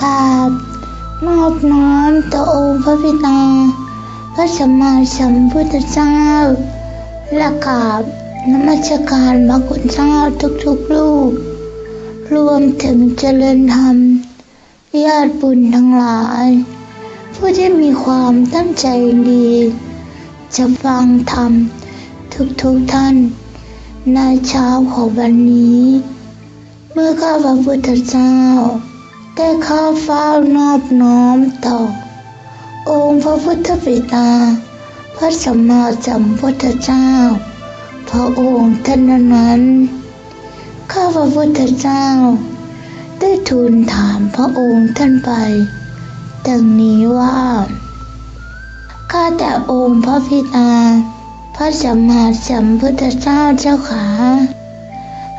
ขอกราบนอบน้อมต่อองค์พระบิดาพระสัมมาสัมพุทธเจ้าและกราบนมัสการพระคุณเจ้าทุกๆลูกรวมถึงเจริญธรรมญาติบุญทั้งหลาย ผู้ที่มีความตั้งใจดี จะฟังธรรมทุกๆท่าน ในเช้าของวันนี้ เมื่อข้าพระพุทธเจ้า ได้เข้าเฝ้านอบน้อมต่อ องค์พระพุทธบิดา พระสัมมาสัมพุทธเจ้า พระองค์ท่านนั้น ข้าพระพุทธเจ้า ได้ทูลถามพระองค์ท่านไปดังนี้ว่า ข้าแต่องค์พระบิดาพระสัมมาสัมพุทธเจ้าเจ้าขา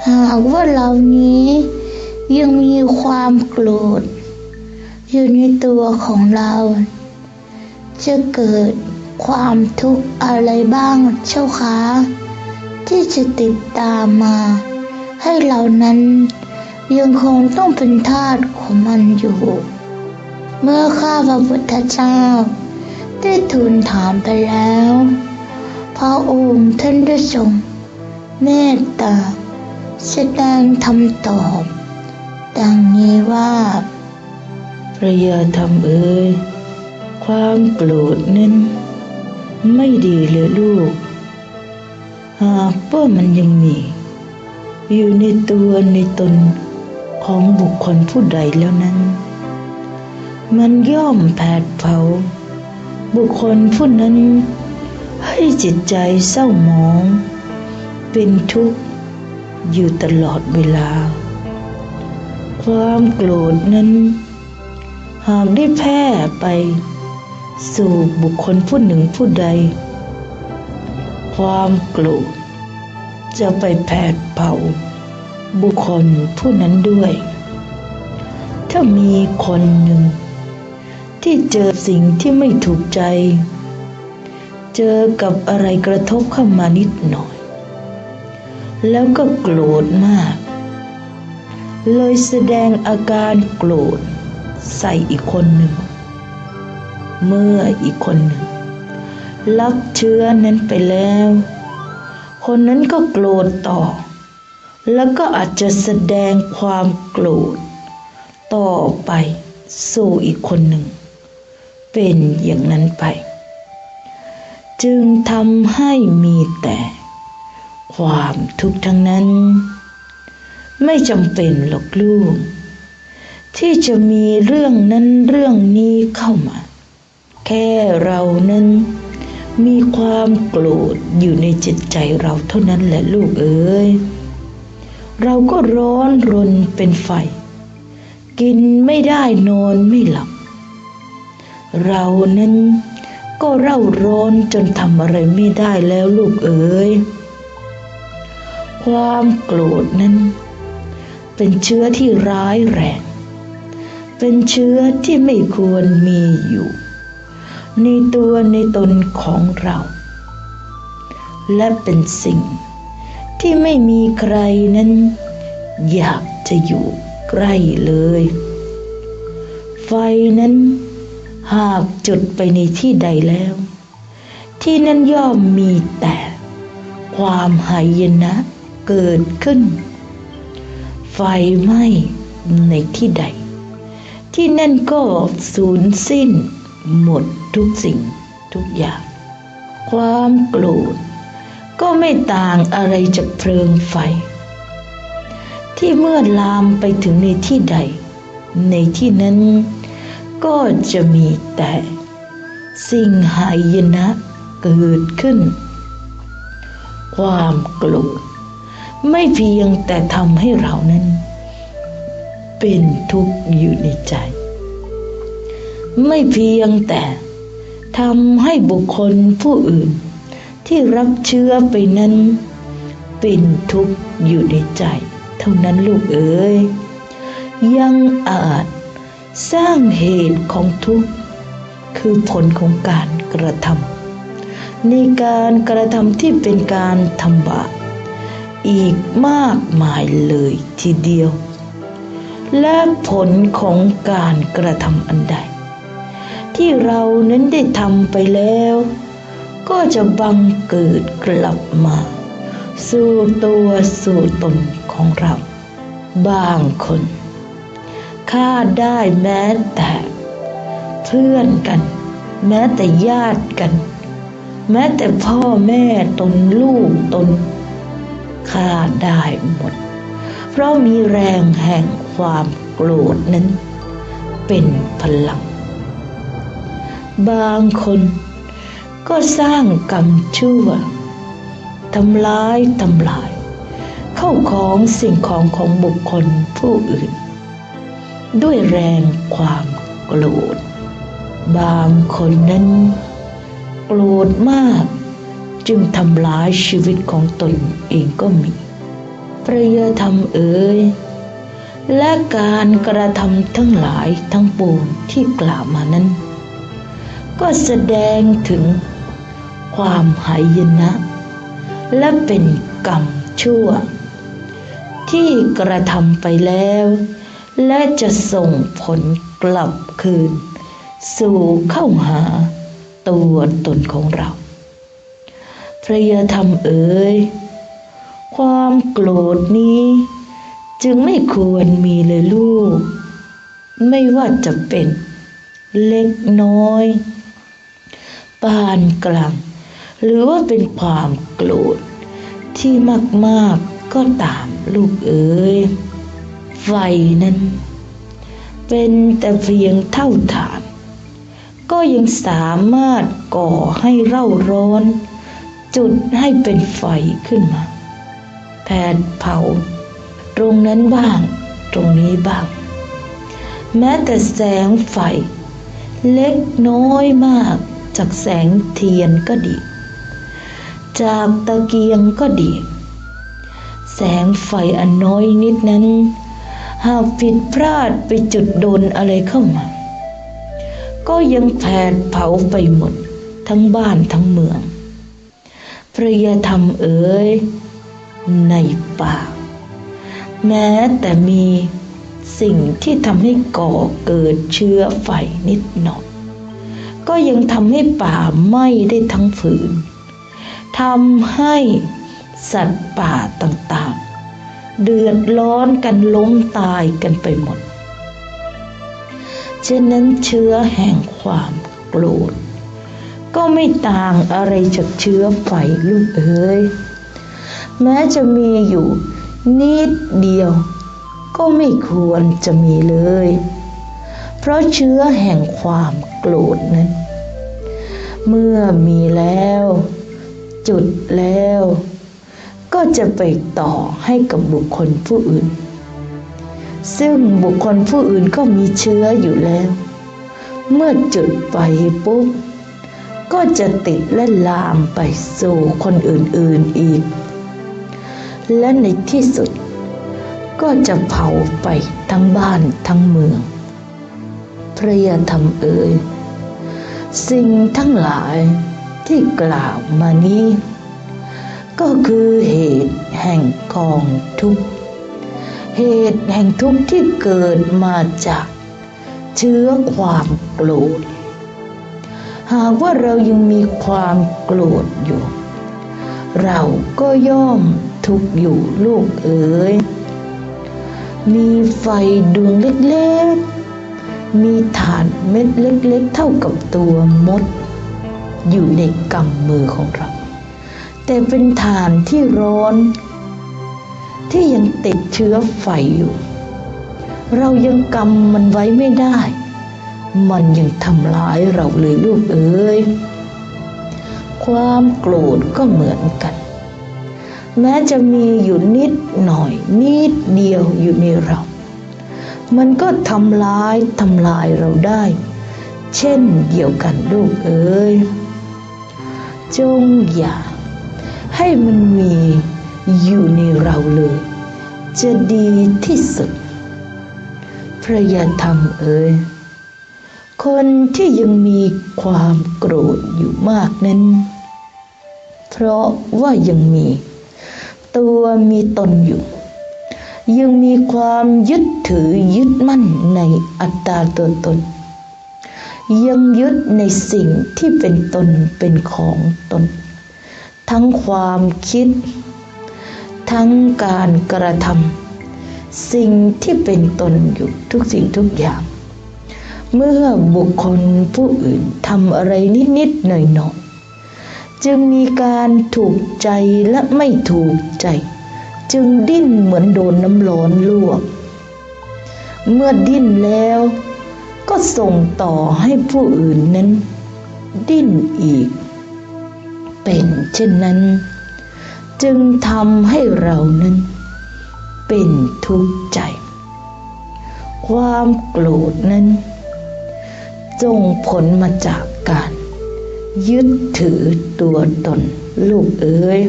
หากว่าเหล่านี้ ยังมีความโกรธ อยู่ในตัวของเรา จะเกิดความทุกข์อะไรบ้างเจ้าคะ ที่จะติดตามมา ให้เหล่านั้นยังคงต้องเป็นทาสของมันอยู่ เมื่อข้าพระพุทธเจ้าได้ทูลถามไปแล้ว พระองค์ท่านได้ทรงเมตตาแสดงคำตอบ ดังนี้ว่าพระยาธรรมเอ๋ยความโกรธนั้นไม่ดีเลยลูก หากว่ามันยังมี อยู่ในตัวในตนของบุคคลผู้ใดแล้วนั้น มันย่อมแผดเผา บุคคลผู้นั้น ให้จิตใจเศร้าหมอง เป็นทุกข์อยู่ตลอดเวลา ความโกรธนั้น หากได้แพร่ไป สู่บุคคลผู้หนึ่งผู้ใด ความโกรธจะไปแผดเผาบุคคลผู้นั้นด้วย ถ้ามีคนหนึ่ง ที่เจอสิ่งที่ไม่ถูกใจ เจอกับอะไรกระทบเข้ามานิดหน่อย แล้วก็โกรธมาก เลยแสดงอาการโกรธใส่อีกคนหนึ่ง เมื่ออีกคนหนึ่งรับเชื้อนั้นไปแล้ว คนนั้นก็โกรธต่อ แล้วก็อาจจะแสดงความโกรธต่อไปสู่อีกคนหนึ่ง เป็นอย่างนั้นไป จึงทำให้มีแต่ความทุกข์ทั้งนั้น ไม่จำเป็นหรอกลูก ที่จะมีเรื่องนั้นเรื่องนี้เข้ามา แค่เรานั้น มีความโกรธอยู่ในจิตใจเราเท่านั้นแหละลูกเอ๋ยเราก็ร้อนรนเป็นไฟ กินไม่ได้นอนไม่หลับ เรานั้นก็เร่าร้อนจนทำอะไรไม่ได้แล้วลูกเอ๋ยความโกรธนั้น เป็นเชื้อที่ร้ายแรง เป็นเชื้อที่ไม่ควรมีอยู่ ในตัวในตนของเรา และเป็นสิ่งที่ไม่มีใครนั้น อยากจะอยู่ใกล้เลย ไฟนั้นหากจุดไปในที่ใดแล้ว ที่นั้นย่อมมีแต่ความหายนะเกิดขึ้น ไฟไหม้ในที่ใด ที่นั่นก็สูญสิ้น หมดทุกสิ่งทุกอย่าง ความโกรธก็ไม่ต่างอะไรจากเพลิงไฟ ที่เมื่อลามไปถึงในที่ใด ในที่นั้นก็จะมีแต่ สิ่งหายนะเกิดขึ้น ความโกรธ ไม่เพียงแต่ทำให้เรานั้น เป็นทุกข์อยู่ในใจ ไม่เพียงแต่ทำให้บุคคลผู้อื่น ที่รับเชื้อไปนั้น เป็นทุกข์อยู่ในใจ เท่านั้นลูกเอ๋ยยังอาจสร้างเหตุของทุกข์คือผลของการกระทำในการกระทำที่เป็นการทำบาป อีกมากมายเลยทีเดียว และผลของการกระทำอันใด ที่เรานั้นได้ทำไปแล้ว ก็จะบังเกิดกลับมา สู่ตัวสู่ตนของเรา บางคนฆ่าได้แม้แต่เพื่อนกัน แม้แต่ญาติกัน แม้แต่พ่อแม่ตนลูกตน ฆ่าได้หมด เพราะมีแรงแห่งความโกรธนั้น เป็นพลัง บางคนก็สร้างกรรมชั่วทำร้ายทำลาย เข้าของสิ่งของของบุคคลผู้อื่น ด้วยแรงความโกรธ บางคนนั้นโกรธมาก จึงทำร้ายชีวิตของตนเองก็มีพระยธรรมเอ๋ยและการกระทำทั้งหลายทั้งปวงที่กล่าวมานั้น ก็แสดงถึงความหายนะ และเป็นกรรมชั่ว ที่กระทำไปแล้ว และจะส่งผลกลับคืน สู่เข้าหาตัวตนของเรา พระยธรรมเอ๋ยความโกรธนี้ จึงไม่ควรมีเลยลูก ไม่ว่าจะเป็นเล็กน้อย ปานกลาง หรือว่าเป็นความโกรธที่มากๆก็ตามลูกเอ๋ยไฟนั้น เป็นแต่เพียงเท่าฐาน ก็ยังสามารถก่อให้เร่าร้อน จุดให้เป็นไฟขึ้นมา แผดเผา ตรงนั้นบ้าง ตรงนี้บ้าง แม้แต่แสงไฟ เล็กน้อยมากจากแสงเทียนก็ดี จากตะเกียงก็ดี แสงไฟอันน้อยนิดนั้น หากผิดพลาดไปจุดโดนอะไรเข้ามา ก็ยังแผดเผาไปหมดทั้งบ้านทั้งเมือง พระยธรรมเอ๋ยในป่าแม้แต่มีสิ่งที่ทำให้ก่อเกิดเชื้อไฟนิดหน่อย ก็ยังทำให้ป่าไหม้ได้ทั้งผืนทำให้สัตว์ป่าต่างๆ เดือดร้อนกันล้มตายกันไปหมดฉะนั้นเชื้อแห่งความโกรธ ก็ไม่ต่างอะไรจากเชื้อไฟลูกเอ๋ยแม้จะมีอยู่นิดเดียว ก็ไม่ควรจะมีเลย เพราะเชื้อแห่งความโกรธนั้น เมื่อมีแล้ว จุดแล้ว ก็จะไปต่อให้กับบุคคลผู้อื่น ซึ่งบุคคลผู้อื่นก็มีเชื้ออยู่แล้ว เมื่อจุดไปปุ๊บ ก็จะติดและลามไปสู่คนอื่นๆอีก และในที่สุด ก็จะเผาไปทั้งบ้านทั้งเมือง พระยาธรรมเอ่ยสิ่งทั้งหลายที่กล่าวมานี้ ก็คือเหตุแห่งกองทุกข์ เหตุแห่งทุกข์ที่เกิดมาจาก เชื้อความโกรธ หากว่าเรายังมีความโกรธอยู่ เราก็ย่อมทุกอยู่ลูกเอ๋ย มีไฟดวงเล็กๆ มีฐานเม็ดเล็กๆ เท่ากับตัวมด อยู่ในกำมือของเรา แต่เป็นฐานที่ร้อน ที่ยังติดเชื้อไฟอยู่ เรายังกำมันไว้ไม่ได้ มันยังทำร้ายเราเลยลูกเอ๋ยความโกรธก็เหมือนกัน แม้จะมีอยู่นิดหน่อย นิดเดียวอยู่ในเรา มันก็ทำร้ายทำลายเราได้ เช่นเดียวกันลูกเอ๋ยจงอย่า ให้มันมีอยู่ในเราเลย จะดีที่สุดพระยาธรรมเอ๋ย คนที่ยังมีความโกรธอยู่มากนั้น เพราะว่ายังมี ตัวมีตนอยู่ ยังมีความยึดถือยึดมั่นในอัตตาตัวตน ยังยึดในสิ่งที่เป็นตนเป็นของตน ทั้งความคิด ทั้งการกระทำสิ่งที่เป็นตนอยู่ทุกสิ่งทุกอย่าง เมื่อบุคคลผู้อื่นทำอะไรนิดๆหน่อยๆจึงมีการถูกใจและไม่ถูกใจ จึงดิ้นเหมือนโดนน้ำร้อนลวก เมื่อดิ้นแล้วก็ส่งต่อให้ผู้อื่นนั้น ดิ้นอีก เป็นเช่นนั้น จึงทำให้เรานั้น เป็นทุกข์ใจ ความโกรธนั้น จงผลมาจากการ ยึดถือตัวตนลูกเอ๋ย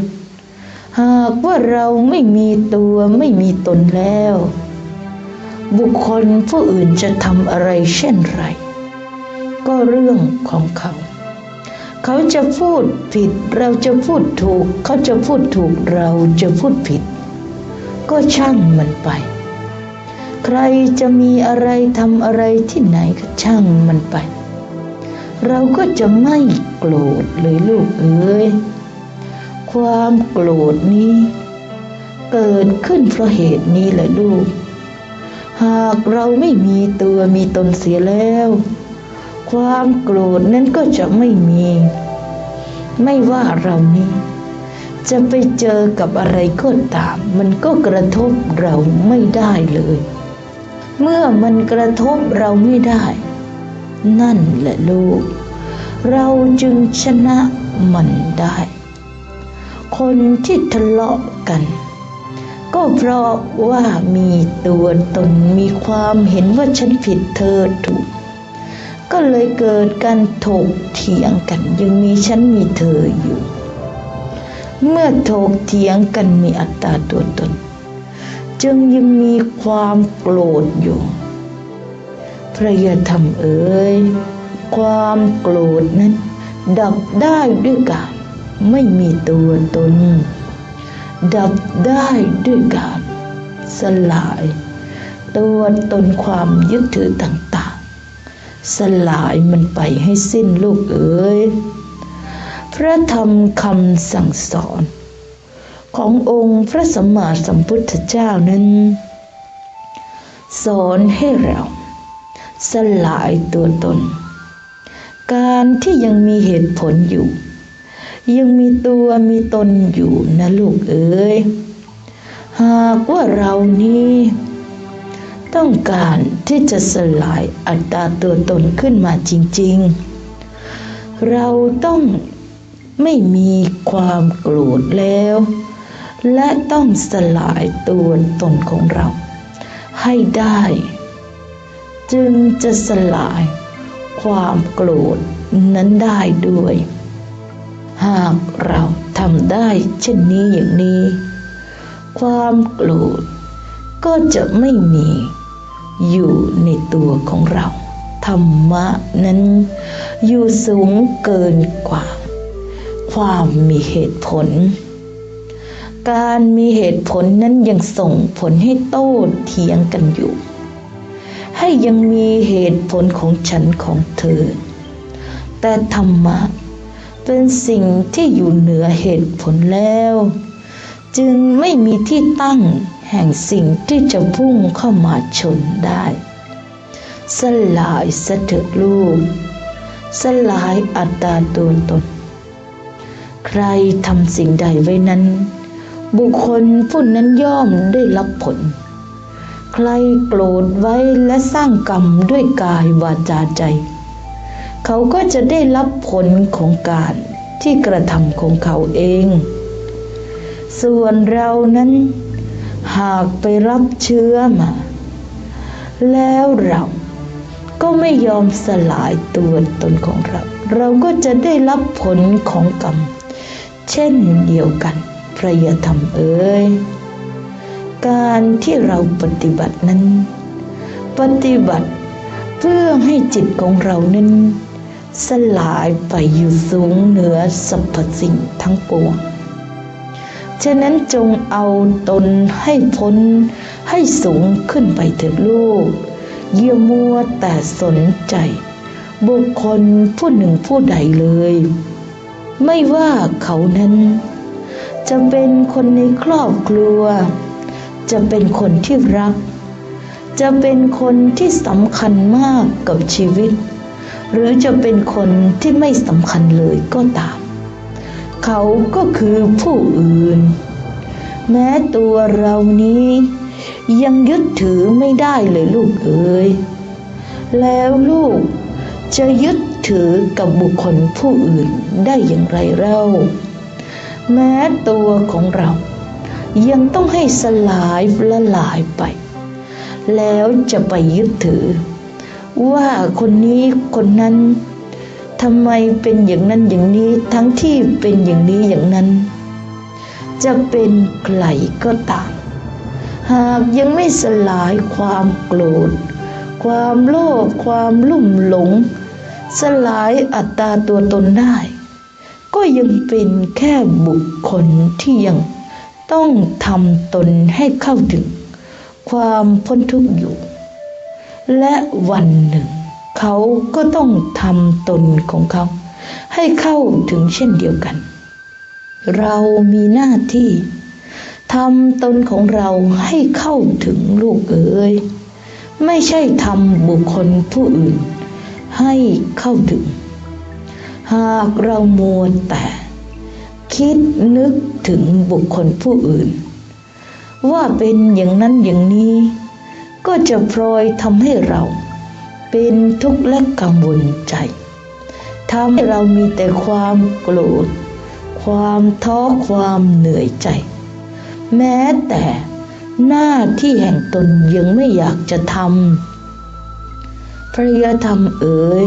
หากว่าเราไม่มีตัวไม่มีตนแล้ว บุคคลผู้อื่นจะทำอะไรเช่นไร ก็เรื่องของเขา เขาจะพูดผิดเราจะพูดถูก เขาจะพูดถูกเราจะพูดผิด ก็ช่างมันไป ใครจะมีอะไรทำอะไรที่ไหนก็ช่างมันไป เราก็จะไม่โกรธเลยลูกเอ้ย ความโกรธนี้ เกิดขึ้นเพราะเหตุนี้แหละลูก หากเราไม่มีตัวมีตนเสียแล้ว ความโกรธนั้นก็จะไม่มี ไม่ว่าเรานี้จะไปเจอกับอะไรก็ตาม มันก็กระทบเราไม่ได้เลย เมื่อมันกระทบเราไม่ได้ นั่นแหละลูก เราจึงชนะมันได้ คนที่ทะเลาะกัน ก็เพราะว่ามีตัวตนมีความเห็นว่าฉันผิดเธอถูก ก็เลยเกิดการถกเถียงกัน ยังมีฉันมีเธออยู่ เมื่อถกเถียงกันมีอัตตาตัวตน จึงยังมีความโกรธอยู่ พระยาธรรมเอ๋ยความโกรธนั้น ดับได้ด้วยการไม่มีตัวตน ดับได้ด้วยการสลาย ตัวตนความยึดถือต่างๆ สลายมันไปให้สิ้นลูกเอ๋ยพระธรรมคำสั่งสอน ขององค์พระสัมมาสัมพุทธเจ้านั้น สอนให้เรา สลายตัวตน การที่ยังมีเหตุผลอยู่ ยังมีตัวมีตนอยู่นะลูกเอ๋ยหากว่าเรานี้ต้องการที่จะสลายอัตตาตัวตนขึ้นมาจริง ๆ เราต้องไม่มีความโกรธแล้ว และต้องสลายตัวตนของเรา ให้ได้ จึงจะสลายความโกรธนั้นได้ด้วย หากเราทำได้เช่นนี้อย่างนี้ ความโกรธก็จะไม่มีอยู่ในตัวของเรา ธรรมะนั้น อยู่สูงเกินกว่า ความมีเหตุผล การมีเหตุผลนั้นยังส่งผลให้โต้เถียงกันอยู่ ให้ยังมีเหตุผลของฉันของเธอ แต่ธรรมะเป็นสิ่งที่อยู่เหนือเหตุผลแล้ว จึงไม่มีที่ตั้งแห่งสิ่งที่จะพุ่งเข้ามาชนได้ สลายสะเถิดลูก สลายอัตตาตัวตน ใครทำสิ่งใดไว้นั้น บุคคลผู้นั้นย่อมได้รับผล ใครโกรธไว้และสร้างกรรมด้วยกายวาจาใจ เขาก็จะได้รับผลของการที่กระทำของเขาเอง ส่วนเรานั้น หากไปรับเชื้อมา แล้วเราก็ไม่ยอมสลายตัวตนของเรา เราก็จะได้รับผลของกรรม เช่นเดียวกัน พระยธรรมเอ๋ยการที่เราปฏิบัตินั้น ปฏิบัติเพื่อให้จิตของเรานั้น สลายไปอยู่สูงเหนือสรรพสิ่งทั้งปวงฉะนั้นจงเอาตนให้พ้นให้สูงขึ้นไปเถิดลูกอย่ามัวแต่สนใจ บุคคลผู้หนึ่งผู้ใดเลย ไม่ว่าเขานั้น จะเป็นคนในครอบครัว จะเป็นคนที่รัก จะเป็นคนที่สำคัญมากกับชีวิต หรือจะเป็นคนที่ไม่สำคัญเลยก็ตาม เขาก็คือผู้อื่น แม้ตัวเรานี้ยังยึดถือไม่ได้เลยลูกเอ๋ยแล้วลูกจะยึดถือกับบุคคลผู้อื่นได้อย่างไรเล่า แม้ตัวของเรา ยังต้องให้สลายละลายไป แล้วจะไปยึดถือ ว่าคนนี้คนนั้นทำไมเป็นอย่างนั้นอย่างนี้ทั้งที่เป็นอย่างนี้อย่างนั้น จะเป็นใครก็ตาม หากยังไม่สลายความโกรธ ความโลภความลุ่มหลง สลายอัตตาตัวตนได้ ก็ยังเป็นแค่บุคคลที่ยังต้องทำตนให้เข้าถึง ความพ้นทุกข์อยู่ และวันหนึ่ง เขาก็ต้องทำตนของเขา ให้เข้าถึงเช่นเดียวกัน เรามีหน้าที่ทำตนของเราให้เข้าถึงลูกเอ๋ยไม่ใช่ทำบุคคลผู้อื่น ให้เข้าถึง หากเรามัวแต่ คิดนึกถึงบุคคลผู้อื่น ว่าเป็นอย่างนั้นอย่างนี้ ก็จะพลอยทำให้เราเป็นทุกข์และกังวลใจทำให้เรามีแต่ความโกรธ ความท้อความเหนื่อยใจ แม้แต่หน้าที่แห่งตนยังไม่อยากจะทำพระยธรรมเอ๋ย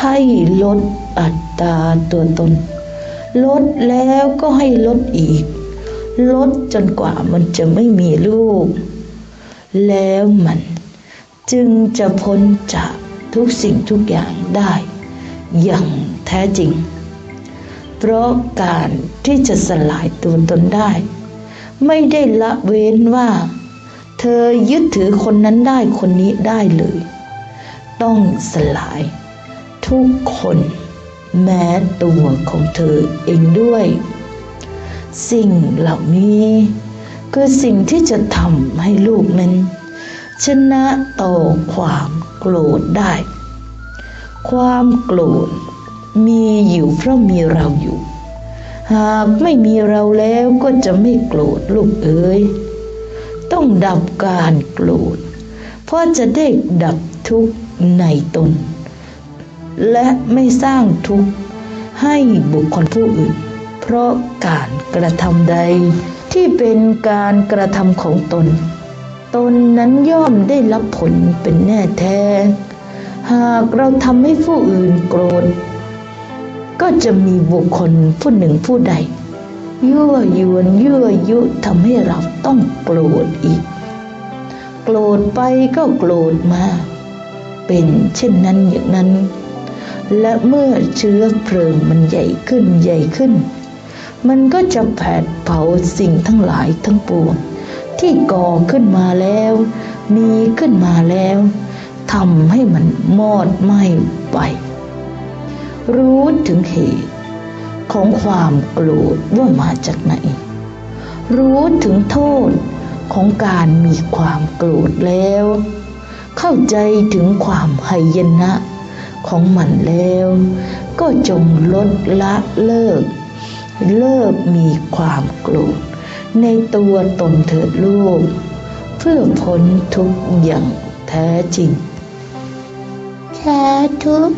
ให้ลดอัตตาตัวตน ลดแล้วก็ให้ลดอีก ลดจนกว่ามันจะไม่มีลูก แล้วมันจึงจะพ้นจากทุกสิ่งทุกอย่างได้ อย่างแท้จริง เพราะการที่จะสลายตัวตนได้ ไม่ได้ละเว้นว่า เธอยึดถือคนนั้นได้คนนี้ได้เลย ต้องสลาย ทุกคน แม้ตัวของเธอเองด้วย สิ่งเหล่านี้ คือสิ่งที่จะทำให้ลูกนั้นชนะต่อความโกรธได้ ความโกรธมีอยู่เพราะมีเราอยู่ หากไม่มีเราแล้วก็จะไม่โกรธลูกเอ๋ยต้องดับการโกรธเพราะจะได้ดับทุกข์ในตน และไม่สร้างทุกข์ให้บุคคลผู้อื่น เพราะการกระทำใดที่เป็นการกระทำของตน ตนนั้นย่อมได้รับผลเป็นแน่แท้ หากเราทำให้ผู้อื่นโกรธ ก็จะมีบุคคลผู้หนึ่งผู้ใด ยั่วยวนยั่วยุทำให้เราต้องโกรธอีก โกรธไปก็โกรธมา เป็นเช่นนั้นอย่างนั้น และเมื่อเชื้อเพลิงมันใหญ่ขึ้นใหญ่ขึ้น มันก็จะแผดเผาสิ่งทั้งหลายทั้งปวง ที่ก่อขึ้นมาแล้ว มีขึ้นมาแล้วทำให้มันมอดไหม้ไป รู้ถึงเหตุของความโกรธว่ามาจากไหน รู้ถึงโทษของการมีความโกรธแล้ว เข้าใจถึงความหายนะ ของมันแล้ว ก็จงลดละเลิก เลิกมีความโกรธในตัวตนเถิดลูก เพื่อพ้นทุกอย่างแท้จริง แท้ทุก